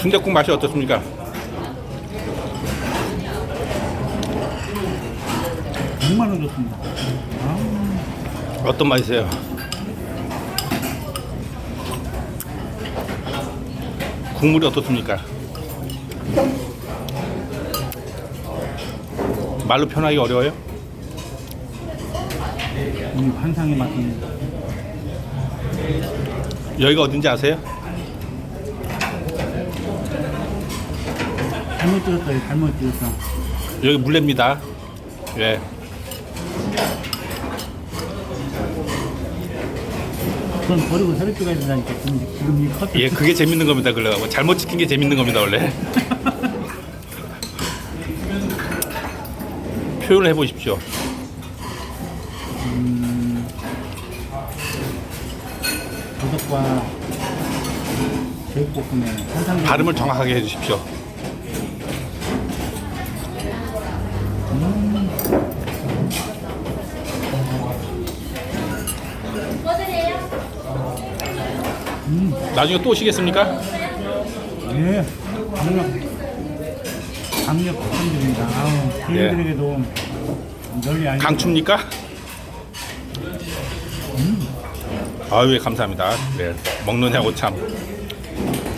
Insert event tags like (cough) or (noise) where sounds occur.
순대국 맛이 어떻습니까? 6만 원 줬습니다. 어떤 맛이세요? 국물이 어떻습니까? 말로 표현하기 어려워요? 이 환상의 맛입니다. 여기가 어딘지 아세요? 잘못 찍었어요. 잘못 찍었어. 여기 물레입니다. 예. 그건 버리고 새로 찍어야 된다니까. 지금, 지금 이 커트. 예, 그게 재밌는 겁니다. 그래가고 잘못 찍힌 게 재밌는 겁니다, 원래. (laughs) 표현을 해보십시오. 도덕과 제육볶음의 환상의 발음을 정확하게 해주십시오. 나중에 또 오시겠습니까? 예. 강력 강력 추천드립니다. 아우 저희들에게도 널리 알려. 강추입니까? 아유, 예, 감사합니다. 네, 먹느냐고 참.